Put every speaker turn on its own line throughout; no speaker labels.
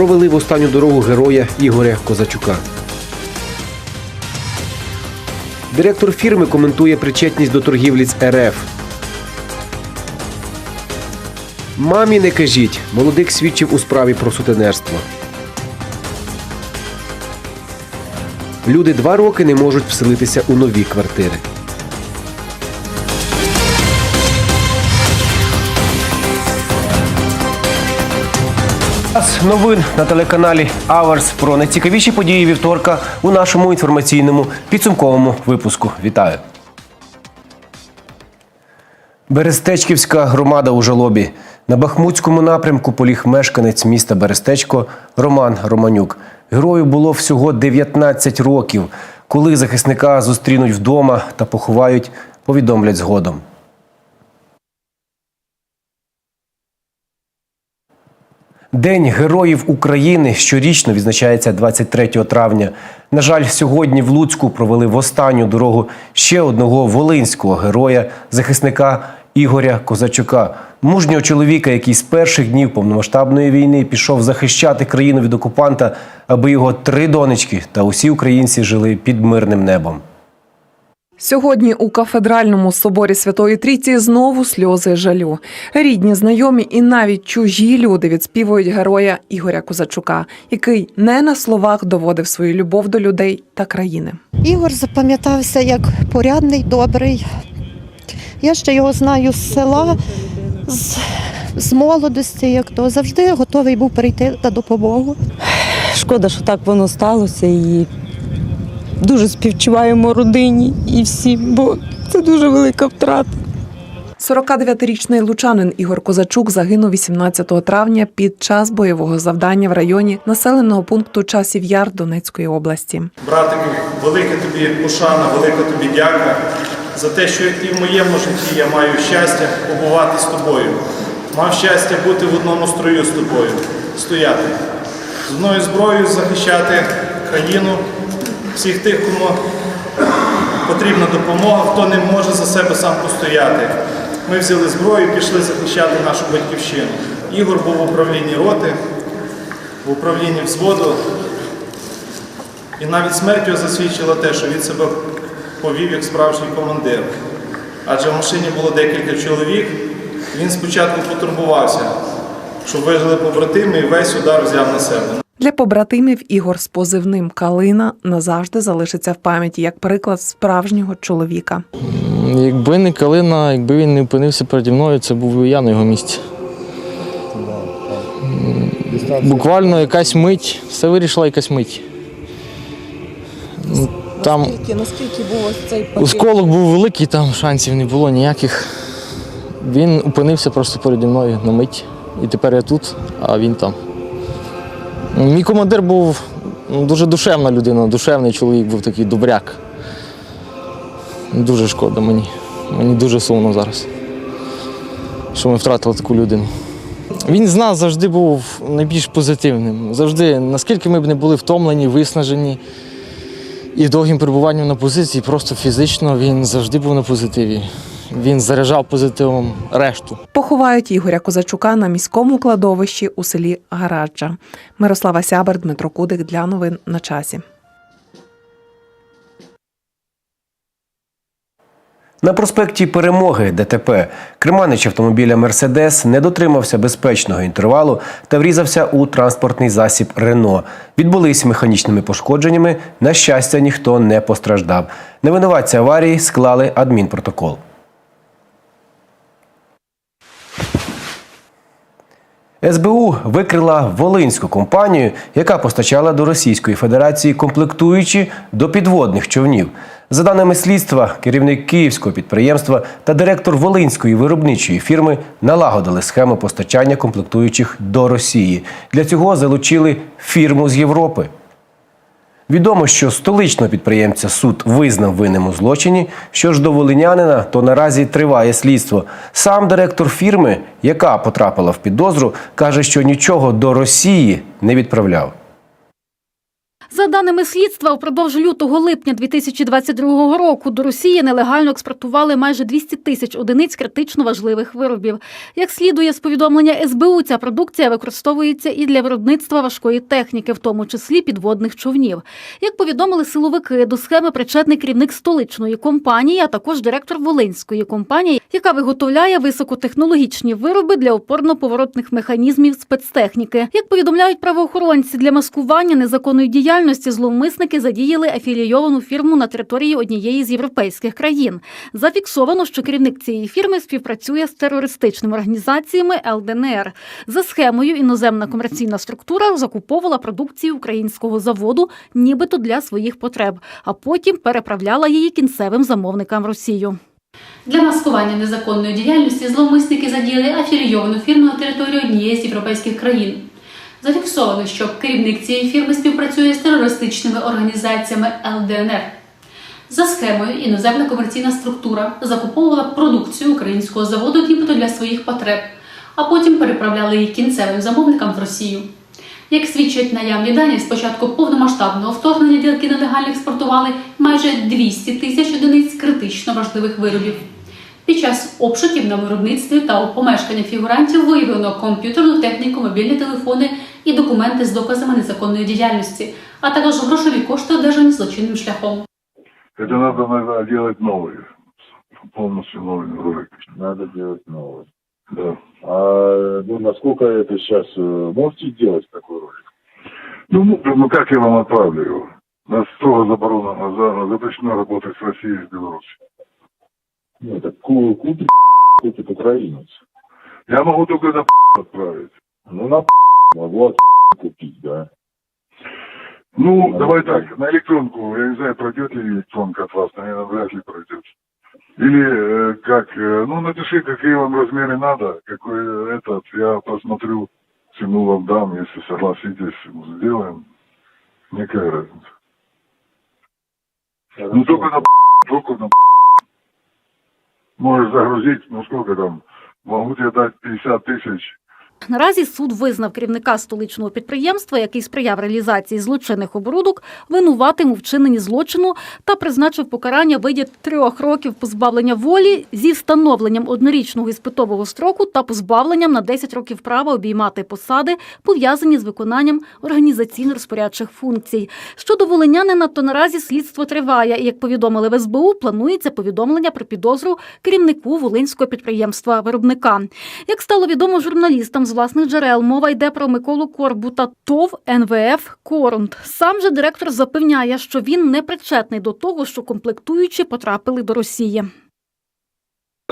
провели в останню дорогу героя Ігоря Козачука. Директор фірми коментує причетність до торгівлі з РФ. Мамі не кажіть, молодик свідчив у справі про сутенерство. Люди два роки не можуть вселитися у нові квартири. Новин на телеканалі Аверс про найцікавіші події вівторка у нашому інформаційному підсумковому випуску. Вітаю! Берестечківська громада у жалобі. На Бахмутському напрямку поліг мешканець міста Берестечко Роман Романюк. Герою було всього 19 років. Коли захисника зустрінуть вдома та поховають, повідомлять згодом. День Героїв України щорічно відзначається 23 травня. На жаль, сьогодні в Луцьку провели в останню дорогу ще одного волинського героя, захисника Ігоря Козачука, мужнього чоловіка, який з перших днів повномасштабної війни пішов захищати країну від окупанта, аби його три донечки та усі українці жили під мирним небом.
Сьогодні у кафедральному соборі Святої Трійці знову сльози жалю. Рідні, знайомі і навіть чужі люди відспівують героя Ігоря Козачука, який не на словах доводив свою любов до людей та країни.
Ігор запам'ятався як порядний, добрий. Я ще його знаю з села, з, з молодості, як то завжди готовий був прийти на допомогу.
Шкода, що так воно сталося і дуже співчуваємо родині і всім, бо це дуже велика втрата.
49-річний лучанин Ігор Козачук загинув 18 травня під час бойового завдання в районі населеного пункту Часів Яр Донецької області.
Братику, велике тобі пошана, велика тобі дяка за те, що і в моєму житті я маю щастя побувати з тобою. Мав щастя бути в одному строю з тобою, стояти. З одною зброєю захищати країну, всіх тих, кому потрібна допомога, хто не може за себе сам постояти. Ми взяли зброю пішли захищати нашу батьківщину. Ігор був в управлінні роти, в управлінні взводу. І навіть смерть його засвідчила те, що він себе повів як справжній командир. Адже в машині було декілька чоловік. Він спочатку потурбувався, щоб вижили побратими і весь удар взяв на себе.
Для побратимів Ігор з позивним Калина назавжди залишиться в пам'яті як приклад справжнього чоловіка.
Якби не Калина, якби він не опинився переді мною, це був би я на його місці. Буквально якась мить, все вирішила якась мить. Ну, Там
Наскільки, наскільки був ось цей пакет?
осколок був великий, там шансів не було ніяких. Він опинився просто переді мною на мить. І тепер я тут, а він там. Мій командир був ну, дуже душевна людина, душевний чоловік був такий добряк. Дуже шкода мені. Мені дуже сумно зараз, що ми втратили таку людину. Він з нас завжди був найбільш позитивним. Завжди, наскільки ми б не були втомлені, виснажені і довгим перебуванням на позиції, просто фізично він завжди був на позитиві. Він заряджав позитивом решту.
Поховають Ігоря Козачука на міському кладовищі у селі Гараджа. Мирослава Сябер, Дмитро Кудик для новин на часі.
На проспекті Перемоги ДТП керманич автомобіля Мерседес не дотримався безпечного інтервалу та врізався у транспортний засіб Рено. Відбулись механічними пошкодженнями. На щастя, ніхто не постраждав. Невинуватці аварії склали адмінпротокол. СБУ викрила волинську компанію, яка постачала до Російської Федерації комплектуючі до підводних човнів. За даними слідства, керівник київського підприємства та директор волинської виробничої фірми налагодили схему постачання комплектуючих до Росії. Для цього залучили фірму з Європи. Відомо, що столичного підприємця суд визнав винним у злочині. Що ж до волинянина, то наразі триває слідство. Сам директор фірми, яка потрапила в підозру, каже, що нічого до Росії не відправляв.
За даними слідства, впродовж лютого-липня 2022 року до Росії нелегально експортували майже 200 тисяч одиниць критично важливих виробів. Як слідує з повідомлення СБУ, ця продукція використовується і для виробництва важкої техніки, в тому числі підводних човнів. Як повідомили силовики, до схеми причетний керівник столичної компанії, а також директор Волинської компанії, яка виготовляє високотехнологічні вироби для опорно-поворотних механізмів спецтехніки. Як повідомляють правоохоронці, для маскування незаконної діяльності зловмисники задіяли афілійовану фірму на території однієї з європейських країн. Зафіксовано, що керівник цієї фірми співпрацює з терористичними організаціями ЛДНР. За схемою іноземна комерційна структура закуповувала продукцію українського заводу, нібито для своїх потреб, а потім переправляла її кінцевим замовникам в Росію.
Для маскування незаконної діяльності зловмисники задіяли афілійовану фірму на території однієї з європейських країн. Зафіксовано, що керівник цієї фірми співпрацює з терористичними організаціями ЛДНР. За схемою іноземна комерційна структура закуповувала продукцію українського заводу нібито для своїх потреб, а потім переправляла її кінцевим замовникам в Росію. Як свідчать наявні дані, з початку повномасштабного вторгнення ділки нелегально експортували майже 200 тисяч одиниць критично важливих виробів. Під час обшуків на виробництві та у помешканні фігурантів виявлено комп'ютерну техніку, мобільні телефони і документи з доказами незаконної діяльності, а також грошові кошти, одержані злочинним шляхом.
Это надо, наверное, делать новые. Полностью новый ролик.
Надо делать новое.
Да.
А ну, насколько это сейчас э, можете делать такой ролик?
Ну, ну, ну, как я вам отправлю его? Нас строго заборонено, за- запрещено работать с Россией и с Беларусью.
Ну, это ку- купит, купит украинец.
Я могу только на отправить.
Ну, на могу от купить, да.
Ну,
Ну,
давай
да.
так, на электронку, я не знаю, пройдет ли электронка от вас, наверное, вряд ли пройдет. Или э, как, э, ну, напиши, какие вам размеры надо, какой э, этот, я посмотрю, цену вам дам, если согласитесь, сделаем. Никакая разница. Ну, только на только на Можешь загрузить, ну, сколько там, могу тебе дать 50 тысяч,
Наразі суд визнав керівника столичного підприємства, який сприяв реалізації злочинних оборудок, винуватим у вчиненні злочину та призначив покарання виді трьох років позбавлення волі зі встановленням однорічного іспитового строку та позбавленням на 10 років права обіймати посади, пов'язані з виконанням організаційно-розпорядчих функцій. Щодо волинянина, то наразі слідство триває. Як повідомили в СБУ, планується повідомлення про підозру керівнику волинського підприємства виробника. Як стало відомо журналістам з власних джерел, мова йде про Миколу Корбу та ТОВ НВФ Корунд. Сам же директор запевняє, що він не причетний до того, що комплектуючі потрапили до Росії.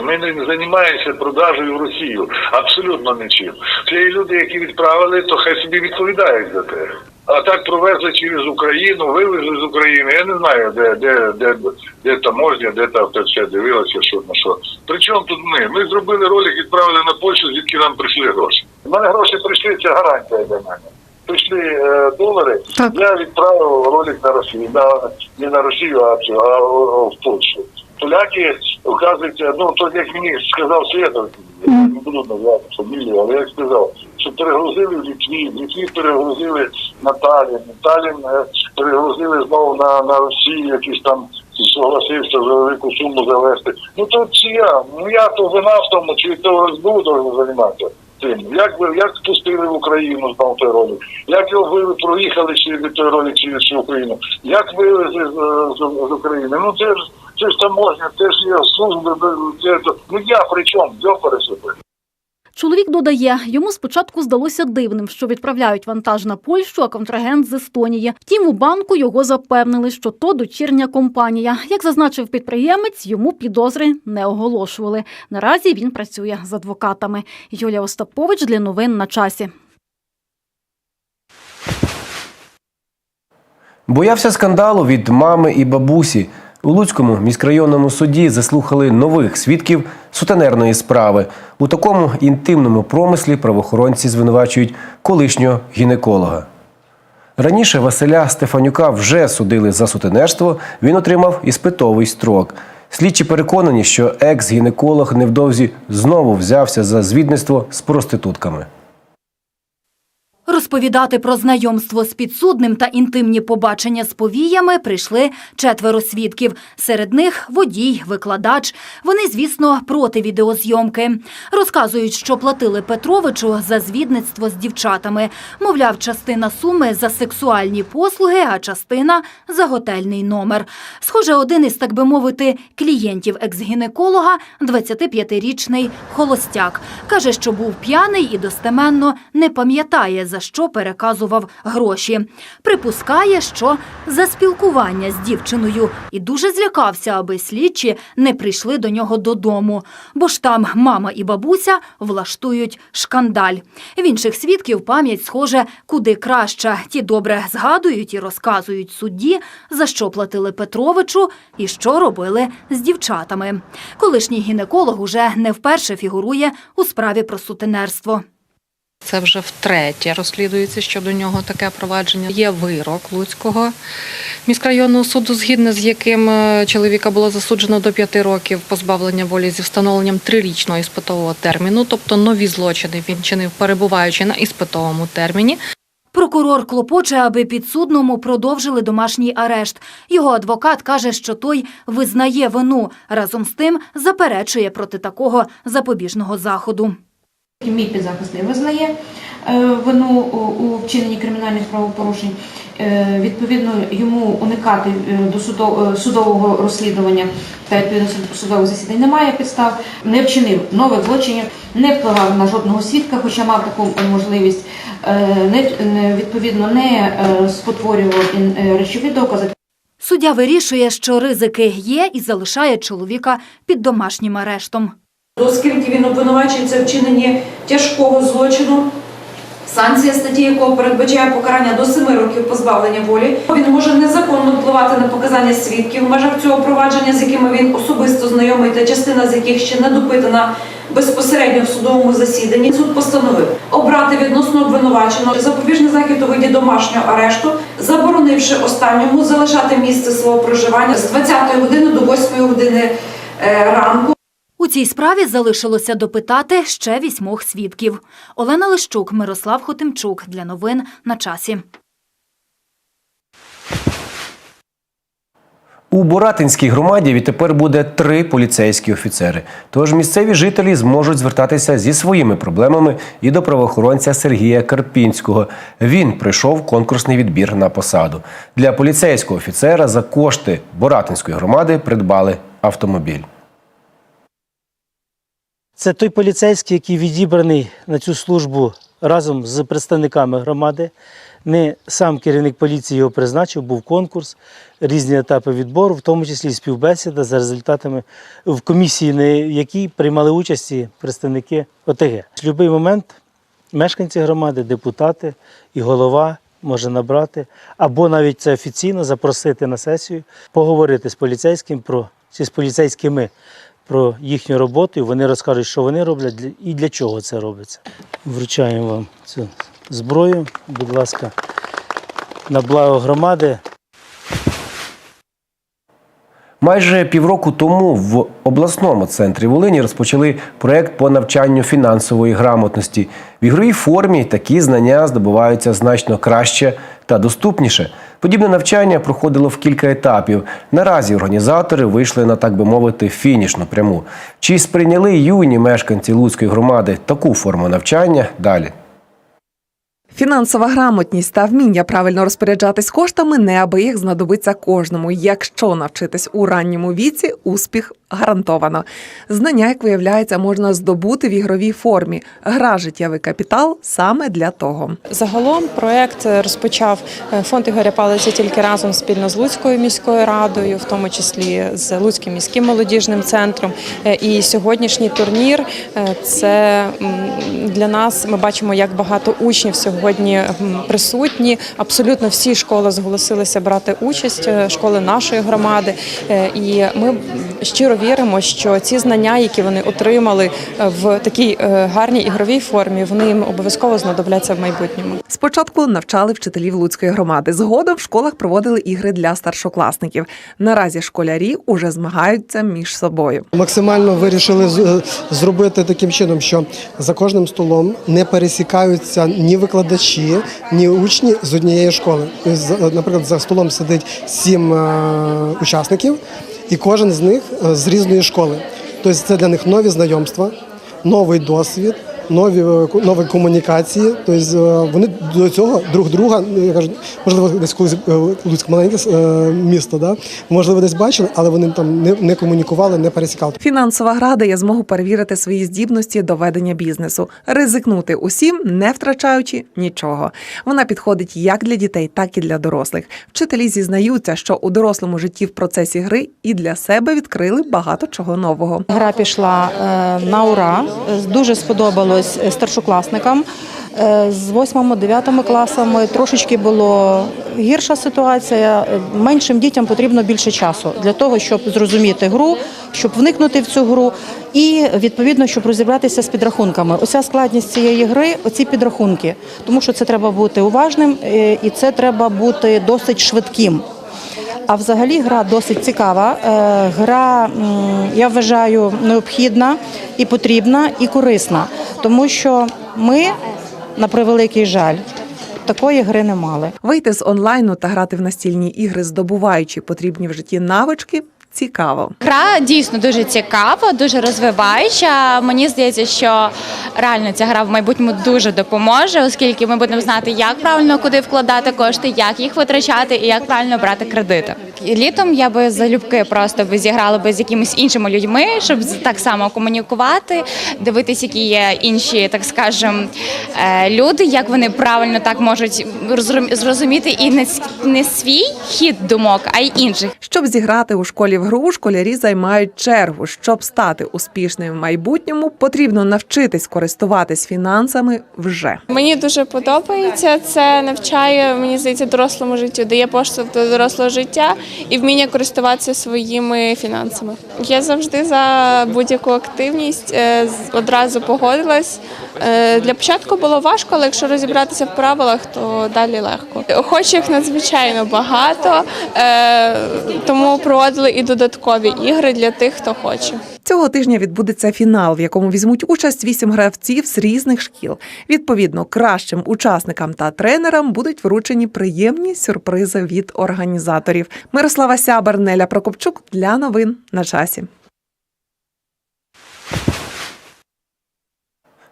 Ми не займаємося продажею в Росію. Абсолютно нічим. Це є люди, які відправили, то хай собі відповідають за те. А так провезли через Україну, вивезли з України. Я не знаю, де, де, де, де таможня, де там те все дивилося, що на що. Причому тут ми? Ми зробили ролик, відправили на Польщу, звідки нам прийшли гроші. У мене гроші прийшли, це гарантія для мене. Прийшли е, долари,
Так.
я відправив ролик на Росію. На, не на Росію, а, цю, а в Польщу. Поляки, вказується, ну то як мені сказав Свята, я не буду назвати фамілію, але як сказав, що перегрузили в Літві, в Літві перегрузили на Талін, Талін е, перегрузили знову на, на Росію, якийсь там согласився за велику суму завести. Ну то чи я? Ну я то вина в тому, чи то должен займатися цим. Як ви як спустили в Україну з той ролик? Як його ви проїхали через той ролик через Україну? Як вивезли з, з, з України? Ну це ж це ж таможня, це ж є служби, це, це, ну я при чому? Дзьопари себе.
Чоловік додає, йому спочатку здалося дивним, що відправляють вантаж на Польщу, а контрагент з Естонії. Втім, у банку його запевнили, що то дочірня компанія. Як зазначив підприємець, йому підозри не оголошували. Наразі він працює з адвокатами. Юлія Остапович для новин на часі.
Боявся скандалу від мами і бабусі. У Луцькому міськрайонному суді заслухали нових свідків сутенерної справи. У такому інтимному промислі правоохоронці звинувачують колишнього гінеколога. Раніше Василя Стефанюка вже судили за сутенерство. Він отримав іспитовий строк. Слідчі переконані, що екс-гінеколог невдовзі знову взявся за звідництво з проститутками.
Розповідати про знайомство з підсудним та інтимні побачення з повіями прийшли четверо свідків. Серед них водій, викладач. Вони, звісно, проти відеозйомки. Розказують, що платили Петровичу за звідництво з дівчатами. Мовляв, частина суми за сексуальні послуги, а частина за готельний номер. Схоже, один із, так би мовити, клієнтів екс-гінеколога – 25-річний холостяк. Каже, що був п'яний і достеменно не пам'ятає, за що переказував гроші. Припускає, що за спілкування з дівчиною і дуже злякався, аби слідчі не прийшли до нього додому. Бо ж там мама і бабуся влаштують шкандаль. В інших свідків пам'ять, схоже, куди краща. Ті добре згадують і розказують судді, за що платили Петровичу і що робили з дівчатами. Колишній гінеколог уже не вперше фігурує у справі про сутенерство.
Це вже втретє розслідується щодо нього таке провадження. Є вирок Луцького міськрайонного суду, згідно з яким е, чоловіка було засуджено до п'яти років позбавлення волі зі встановленням трирічного іспитового терміну, тобто нові злочини він чинив, перебуваючи на іспитовому терміні.
Прокурор клопоче, аби підсудному продовжили домашній арешт. Його адвокат каже, що той визнає вину. Разом з тим заперечує проти такого запобіжного заходу.
Мій підзахисний визнає е, вину у- вчиненні кримінальних правопорушень. Е, Відповідно, йому уникати е, до судо- судового розслідування та відповідно суд- судових засідань немає підстав, не вчинив нових злочинів, не впливав на жодного свідка, хоча мав таку можливість, не відповідно не спотворював речові докази.
Суддя вирішує, що ризики є і залишає чоловіка під домашнім арештом.
Оскільки він обвинувачується в вчиненні тяжкого злочину, санкція статті якого передбачає покарання до 7 років позбавлення волі, він може незаконно впливати на показання свідків в межах цього провадження, з якими він особисто знайомий, та частина з яких ще не допитана безпосередньо в судовому засіданні. Суд постановив обрати відносно обвинуваченого запобіжний захід у виді домашнього арешту, заборонивши останньому залишати місце свого проживання з 20 години до 8 години е, ранку.
У цій справі залишилося допитати ще вісьмох свідків. Олена Лищук, Мирослав Хотимчук. Для новин на часі.
У Боратинській громаді відтепер буде три поліцейські офіцери. Тож місцеві жителі зможуть звертатися зі своїми проблемами і до правоохоронця Сергія Карпінського. Він пройшов конкурсний відбір на посаду. Для поліцейського офіцера за кошти Боратинської громади придбали автомобіль.
Це той поліцейський, який відібраний на цю службу разом з представниками громади. Не сам керівник поліції його призначив, був конкурс, різні етапи відбору, в тому числі співбесіда за результатами в комісії, на якій приймали участь представники ОТГ. В будь-який момент мешканці громади, депутати і голова може набрати, або навіть це офіційно запросити на сесію, поговорити з поліцейським про чи з поліцейськими про їхню роботу, вони розкажуть, що вони роблять і для чого це робиться. Вручаємо вам цю зброю, будь ласка, на благо громади.
Майже півроку тому в обласному центрі Волині розпочали проект по навчанню фінансової грамотності. В ігровій формі такі знання здобуваються значно краще та доступніше. Подібне навчання проходило в кілька етапів. Наразі організатори вийшли на так би мовити фінішну пряму. Чи сприйняли юні мешканці Луцької громади таку форму навчання? Далі.
Фінансова грамотність та вміння правильно розпоряджатись коштами неабияк знадобиться кожному. Якщо навчитись у ранньому віці, успіх гарантовано. Знання, як виявляється, можна здобути в ігровій формі. Гра життєвий капітал саме для того.
Загалом проект розпочав е, фонд Ігоря Палиця тільки разом спільно з Луцькою міською радою, в тому числі з Луцьким міським молодіжним центром. Е, І сьогоднішній турнір е, це для нас. Ми бачимо, як багато учнів сьогодні м, присутні. Абсолютно всі школи зголосилися брати участь, е, школи нашої громади. Е, І ми щиро віримо, що ці знання, які вони отримали е, в такій гарній ігровій формі, вони їм обов'язково знадобляться в майбутньому.
Спочатку навчали вчителів Луцької громади. Згодом в школах проводили ігри для старшокласників. Наразі школярі уже змагаються між собою.
Максимально вирішили з- зробити таким чином, що за кожним столом не пересікаються ні викладачі. Викладачі, ні учні з однієї школи. Тобто, наприклад, за столом сидить сім е, учасників, і кожен з них е, з різної школи. Тобто це для них нові знайомства, новий досвід. Нові е, нові комунікації, тобто е, вони до цього друг друга, ну, я кажу, можливо, десь колись е, Луцьк маленьке місто, да? можливо, десь бачили, але вони там не, не комунікували, не пересікали.
Фінансова гра дає змогу перевірити свої здібності до ведення бізнесу, ризикнути усім, не втрачаючи нічого. Вона підходить як для дітей, так і для дорослих. Вчителі зізнаються, що у дорослому житті в процесі гри і для себе відкрили багато чого нового.
Гра пішла е, на ура. Дуже сподобалось е, старшокласникам. Е, З 8-9 класами трошечки було гірша ситуація. Е, Меншим дітям потрібно більше часу для того, щоб зрозуміти гру, щоб вникнути в цю гру, і відповідно, щоб розібратися з підрахунками. Оця складність цієї гри, оці підрахунки, тому що це треба бути уважним е, і це треба бути досить швидким. А взагалі гра досить цікава. Е, Гра, я вважаю, необхідна і потрібна, і корисна, тому що ми, на превеликий жаль, такої гри не мали.
Вийти з онлайну та грати в настільні ігри, здобуваючи потрібні в житті навички. Цікаво.
Гра дійсно дуже цікава, дуже розвиваюча. Мені здається, що реально ця гра в майбутньому дуже допоможе, оскільки ми будемо знати, як правильно куди вкладати кошти, як їх витрачати і як правильно брати кредити. Літом я би залюбки просто би зіграла би з якимись іншими людьми, щоб з- так само комунікувати, дивитись, які є інші, так скажем, е, люди, як вони правильно так можуть зрозуміти і не не свій хід думок, а й інших.
Щоб зіграти у школі в гру, школярі займають чергу. Щоб стати успішним в майбутньому, потрібно навчитись користуватись фінансами вже.
Мені дуже подобається. Це навчає, мені здається, дорослому життю, дає поштовх до дорослого життя і вміння користуватися своїми фінансами. Я завжди за будь-яку активність е, одразу погодилась. Е, Для початку було важко, але якщо розібратися в правилах, то далі легко. Охочих надзвичайно багато, е, тому проводили і додаткові ігри для тих, хто хоче.
Цього тижня відбудеться фінал, в якому візьмуть участь вісім гравців з різних шкіл. Відповідно, кращим учасникам та тренерам будуть вручені приємні сюрпризи від організаторів. Мирослава Сябер, Неля Прокопчук для новин на часі.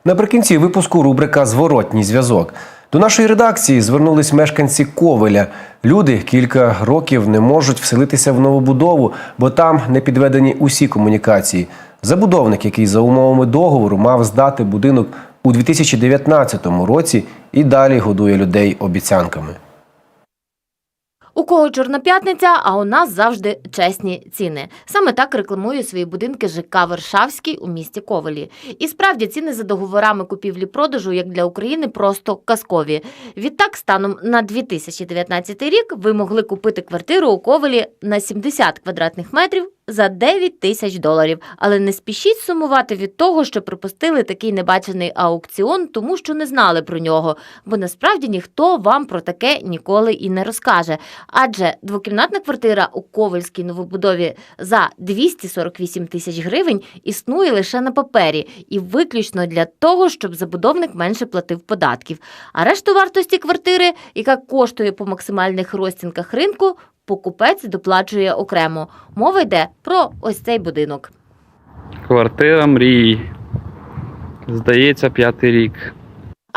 Наприкінці випуску рубрика Зворотній зв'язок. До нашої редакції звернулись мешканці Ковеля. Люди кілька років не можуть вселитися в новобудову, бо там не підведені усі комунікації. Забудовник, який за умовами договору мав здати будинок у 2019 році, і далі годує людей обіцянками.
У кого чорна п'ятниця, а у нас завжди чесні ціни. Саме так рекламує свої будинки ЖК Варшавський у місті Ковелі. І справді ціни за договорами купівлі-продажу, як для України, просто казкові. Відтак, станом на 2019 рік ви могли купити квартиру у Ковелі на 70 квадратних метрів за 9 тисяч доларів. Але не спішіть сумувати від того, що пропустили такий небачений аукціон, тому що не знали про нього. Бо насправді ніхто вам про таке ніколи і не розкаже. Адже двокімнатна квартира у Ковельській новобудові за 248 тисяч гривень існує лише на папері і виключно для того, щоб забудовник менше платив податків. А решту вартості квартири, яка коштує по максимальних розцінках ринку, покупець доплачує окремо. Мова йде про ось цей будинок.
Квартира мрії. Здається, п'ятий рік.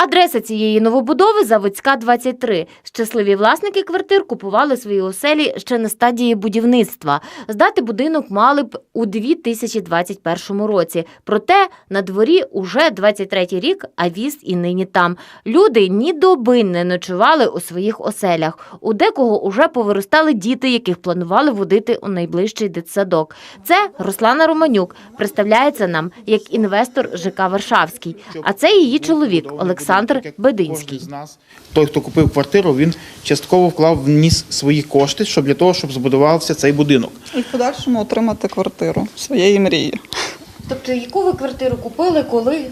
Адреса цієї новобудови Заводська 23. Щасливі власники квартир купували свої оселі ще на стадії будівництва. Здати будинок мали б у 2021 році. Проте на дворі уже 23 рік, а віз і нині там. Люди ні доби не ночували у своїх оселях. У декого уже повиростали діти, яких планували водити у найближчий дитсадок. Це Руслана Романюк представляється нам як інвестор ЖК Варшавський. А це її чоловік Олександр Бединський.
Той, хто купив квартиру, він частково вклав вніс свої кошти, щоб для того, щоб збудувався цей будинок.
І в подальшому отримати квартиру своєї мрії.
Тобто, яку ви квартиру купили, коли?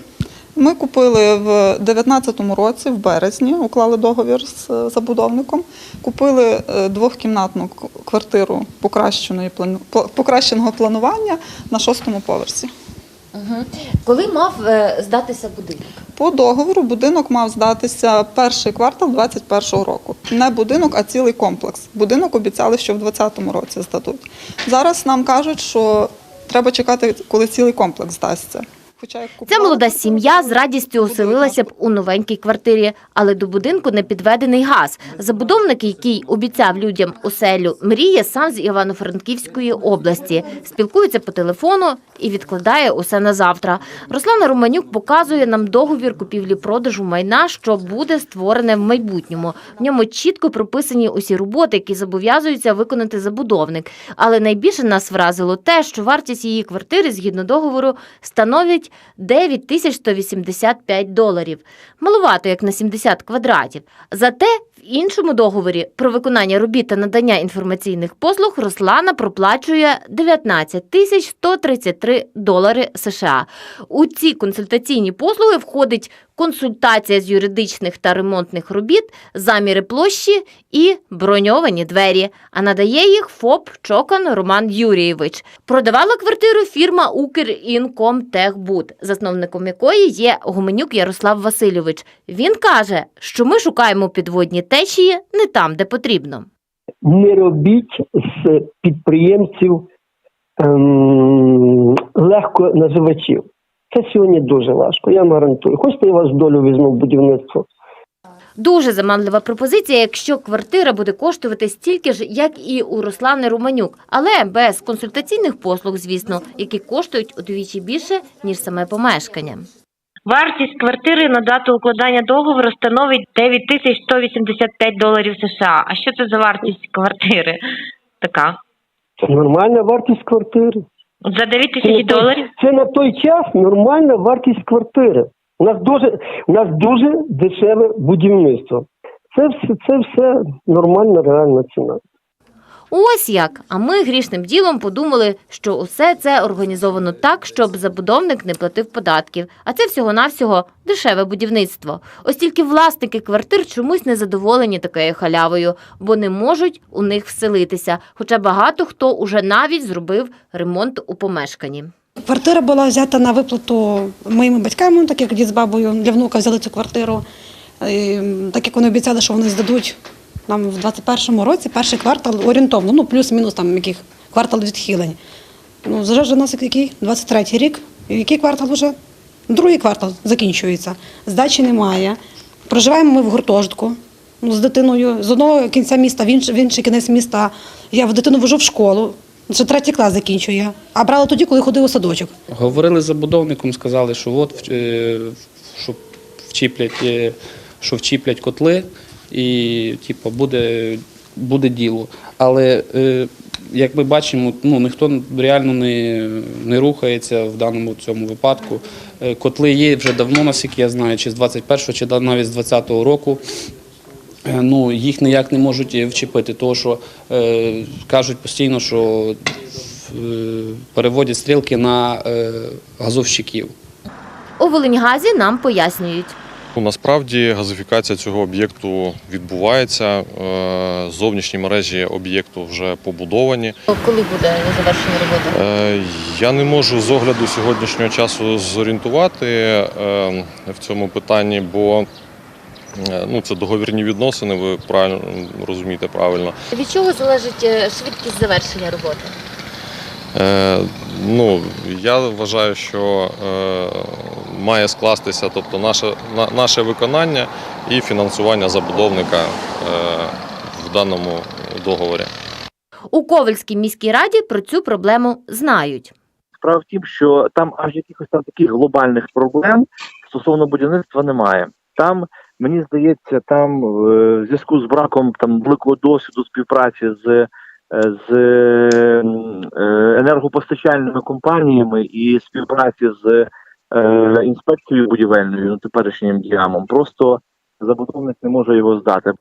Ми купили в 19-му році, в березні, уклали договір з е, забудовником. Купили е, двохкімнатну квартиру покращеного планування на шостому поверсі.
Коли мав е, здатися будинок?
По договору будинок мав здатися перший квартал 2021 року. Не будинок, а цілий комплекс. Будинок обіцяли, що в 2020 році здадуть. Зараз нам кажуть, що треба чекати, коли цілий комплекс здасться. Хоча
Ця молода сім'я з радістю оселилася б у новенькій квартирі, але до будинку не підведений газ. Забудовник, який обіцяв людям оселю, мріє сам з Івано-Франківської області. Спілкується по телефону і відкладає усе на завтра. Руслана Романюк показує нам договір купівлі-продажу майна, що буде створене в майбутньому. В ньому чітко прописані усі роботи, які зобов'язується виконати забудовник. Але найбільше нас вразило те, що вартість її квартири згідно договору становить 9 тисяч 185 доларів. Маловато, як на 70 квадратів. Зате в іншому договорі про виконання робіт та надання інформаційних послуг Руслана проплачує 19 тисяч 133 долари США. У ці консультаційні послуги входить консультація з юридичних та ремонтних робіт, заміри площі і броньовані двері. А надає їх ФОП Чокан Роман Юрійович. Продавала квартиру фірма Укрінкомтехбуд, засновником якої є Гуменюк Ярослав Васильович. Він каже, що ми шукаємо підводні течії не там, де потрібно.
не робіть з підприємців ем, легко називачів. Це сьогодні дуже важко, я вам гарантую. Хочете, я вас долю візьму в будівництво?
Дуже заманлива пропозиція, якщо квартира буде коштувати стільки ж, як і у Руслани Романюк, але без консультаційних послуг, звісно, які коштують удвічі більше ніж саме помешкання.
Вартість квартири на дату укладання договору становить 9185 доларів США. А що це за вартість квартири? Така.
Це нормальна вартість квартири.
За 9
Це
тисяч доларів?
Це на той час нормальна вартість квартири. У нас дуже, у нас дуже дешеве будівництво. Це все, це все нормальна реальна ціна.
Ось як. А ми грішним ділом подумали, що усе це організовано так, щоб забудовник не платив податків. А це всього-навсього дешеве будівництво. Ось тільки власники квартир чомусь не задоволені такою халявою, бо не можуть у них вселитися. Хоча багато хто уже навіть зробив ремонт у помешканні.
Квартира була взята на виплату моїми батьками, так як дід з бабою для внука взяли цю квартиру. І, так як вони обіцяли, що вони здадуть нам в 21-му році перший квартал орієнтовно, ну плюс-мінус там яких квартал відхилень. Ну, зараз у нас який 23-й рік. Який квартал вже? Другий квартал закінчується. Здачі немає. Проживаємо ми в гуртожитку ну, з дитиною з одного кінця міста в інший, в інший кінець міста. Я в дитину вожу в школу. Вже третій клас закінчує. А брала тоді, коли ходив у садочок.
Говорили з забудовником, сказали, що от е, що вчіплять, е, що вчіплять котли, і типу, буде, буде діло. Але е, як ми бачимо, ну ніхто реально не, не рухається в даному цьому випадку. Е, Котли є вже давно, наскільки я знаю, чи з 21-го, чи навіть з 20-го року. Е, Ну, їх ніяк не можуть е, вчепити, тому що е, кажуть постійно, що е, переводять стрілки на е, газовщиків.
У Волиньгазі нам пояснюють.
Ну, Насправді газифікація цього об'єкту відбувається. Е, Зовнішні мережі об'єкту вже побудовані.
Коли буде завершення роботи?
Е, Я не можу з огляду сьогоднішнього часу зорієнтувати е, в цьому питанні, бо ну, це договірні відносини, ви правильно розумієте правильно.
Від чого залежить швидкість завершення роботи?
Е, Ну, я вважаю, що е, має скластися тобто, наше, на, наше виконання і фінансування забудовника е, в даному договорі.
У Ковальській міській раді про цю проблему знають.
Справа в тім, що там аж якихось там таких глобальних проблем стосовно будівництва немає. Там мені здається, там е, в зв'язку з браком там великого досвіду співпраці з, е, з енергопостачальними компаніями і співпраці з е, інспекцією будівельною, ну, теперішнім діамом, просто забудовник не може його здати.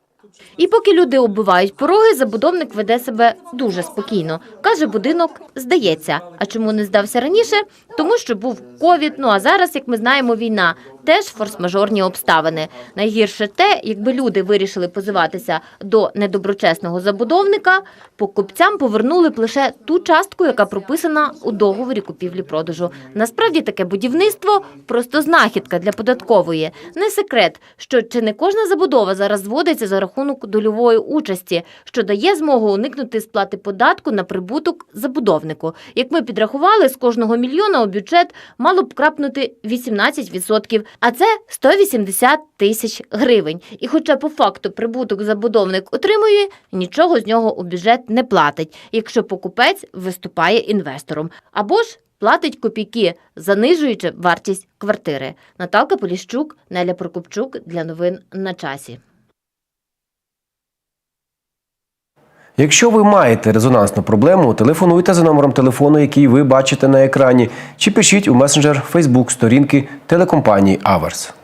І поки люди оббивають пороги, забудовник веде себе дуже спокійно. Каже, будинок здається. А чому не здався раніше? Тому що був ковід. Ну а зараз, як ми знаємо, війна. Теж форс-мажорні обставини. Найгірше те, якби люди вирішили позиватися до недоброчесного забудовника, покупцям повернули б лише ту частку, яка прописана у договорі купівлі-продажу. Насправді таке будівництво просто знахідка для податкової. Не секрет, що чи не кожна забудова зараз зводиться за рахунок дольової участі, що дає змогу уникнути сплати податку на прибуток забудовнику. Як ми підрахували, з кожного мільйона у бюджет мало б крапнути 18%, а це 180 тисяч гривень. І хоча по факту прибуток забудовник отримує, нічого з нього у бюджет не платить, якщо покупець виступає інвестором. Або ж платить копійки, занижуючи вартість квартири. Наталка Поліщук, Неля Прокопчук для новин на часі.
Якщо ви маєте резонансну проблему, телефонуйте за номером телефону, який ви бачите на екрані, чи пишіть у месенджер Facebook сторінки телекомпанії Аверс.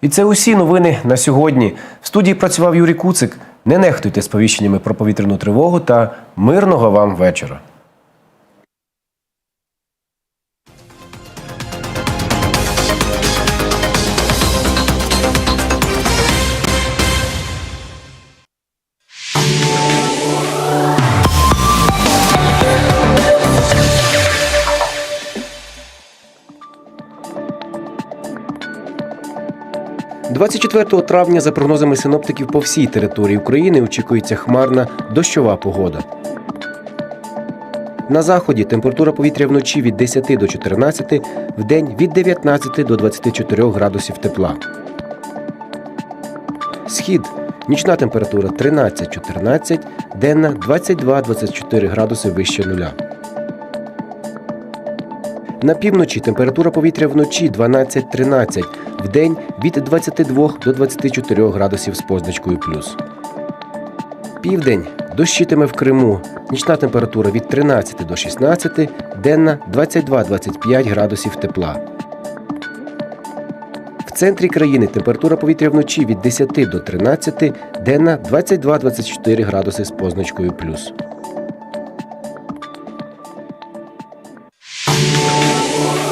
І це усі новини на сьогодні. В студії працював Юрій Куцик. Не нехтуйте сповіщеннями про повітряну тривогу та мирного вам вечора. – 24 травня, за прогнозами синоптиків, по всій території України очікується хмарна дощова погода. На заході температура повітря вночі від 10 до 14, вдень від 19 до 24 градусів тепла. Схід. Нічна температура 13-14, денна 22-24 градуси вище нуля. На півночі температура повітря вночі 12-13, вдень від 22 до 24 градусів з позначкою плюс. Південь дощитиме в Криму. Нічна температура від 13 до 16, денна 22-25 градусів тепла. В центрі країни температура повітря вночі від 10 до 13, денна 22-24 градуси з позначкою плюс.